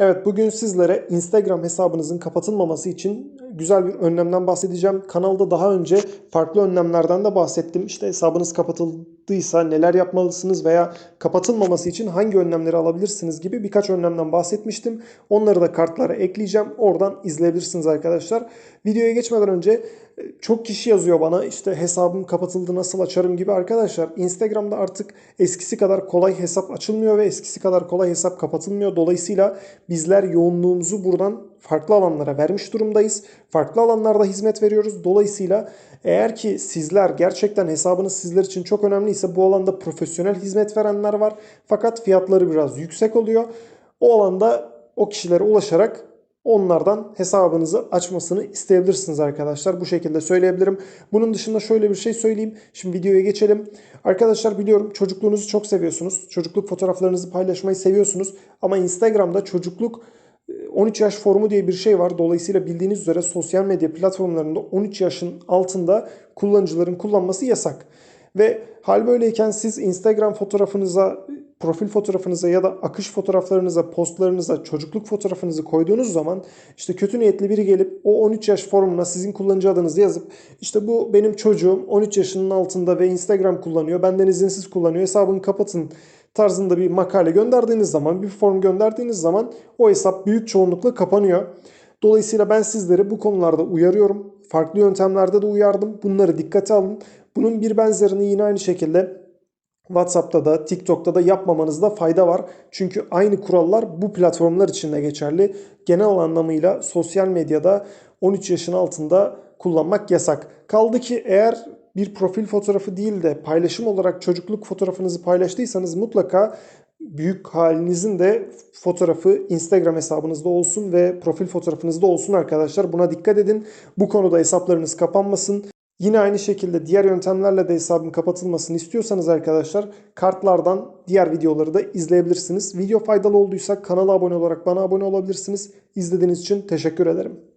Evet bugün sizlere Instagram hesabınızın kapatılmaması için güzel bir önlemden bahsedeceğim. Kanalda daha önce farklı önlemlerden de bahsettim. İşte hesabınız kapatıldıysa neler yapmalısınız veya kapatılmaması için hangi önlemleri alabilirsiniz gibi birkaç önlemden bahsetmiştim. Onları da kartlara ekleyeceğim. Oradan izleyebilirsiniz arkadaşlar. Videoya geçmeden önce çok kişi yazıyor bana işte hesabım kapatıldı nasıl açarım gibi arkadaşlar. Instagram'da artık eskisi kadar kolay hesap açılmıyor ve eskisi kadar kolay hesap kapatılmıyor. Dolayısıyla bizler yoğunluğumuzu buradan farklı alanlara vermiş durumdayız. Farklı alanlarda hizmet veriyoruz. Dolayısıyla eğer ki sizler gerçekten hesabınız sizler için çok önemliyse bu alanda profesyonel hizmet verenler var. Fakat fiyatları biraz yüksek oluyor. O alanda o kişilere ulaşarak onlardan hesabınızı açmasını isteyebilirsiniz arkadaşlar. Bu şekilde söyleyebilirim. Bunun dışında şöyle bir şey söyleyeyim. Şimdi videoya geçelim. Arkadaşlar biliyorum çocukluğunuzu çok seviyorsunuz. Çocukluk fotoğraflarınızı paylaşmayı seviyorsunuz. Ama Instagram'da çocukluk 13 yaş formu diye bir şey var. Dolayısıyla bildiğiniz üzere sosyal medya platformlarında 13 yaşın altında kullanıcıların kullanması yasak. Ve hal böyleyken siz Instagram fotoğrafınıza, profil fotoğrafınıza ya da akış fotoğraflarınıza, postlarınıza çocukluk fotoğrafınızı koyduğunuz zaman işte kötü niyetli biri gelip o 13 yaş formuna sizin kullanıcı adınızı yazıp işte bu benim çocuğum 13 yaşının altında ve Instagram kullanıyor. Benden izinsiz kullanıyor. Hesabını kapatın tarzında bir makale gönderdiğiniz zaman, bir form gönderdiğiniz zaman o hesap büyük çoğunlukla kapanıyor. Dolayısıyla ben sizleri bu konularda uyarıyorum. Farklı yöntemlerde de uyardım. Bunları dikkate alın. Bunun bir benzerini yine aynı şekilde WhatsApp'ta da TikTok'ta da yapmamanızda fayda var. Çünkü aynı kurallar bu platformlar için de geçerli. Genel anlamıyla sosyal medyada 13 yaşın altında kullanmak yasak. Kaldı ki eğer bir profil fotoğrafı değil de paylaşım olarak çocukluk fotoğrafınızı paylaştıysanız mutlaka büyük halinizin de fotoğrafı Instagram hesabınızda olsun ve profil fotoğrafınızda olsun arkadaşlar. Buna dikkat edin. Bu konuda hesaplarınız kapanmasın. Yine aynı şekilde diğer yöntemlerle de hesabın kapatılmasını istiyorsanız arkadaşlar kartlardan diğer videoları da izleyebilirsiniz. Video faydalı olduysa kanala abone olarak bana abone olabilirsiniz. İzlediğiniz için teşekkür ederim.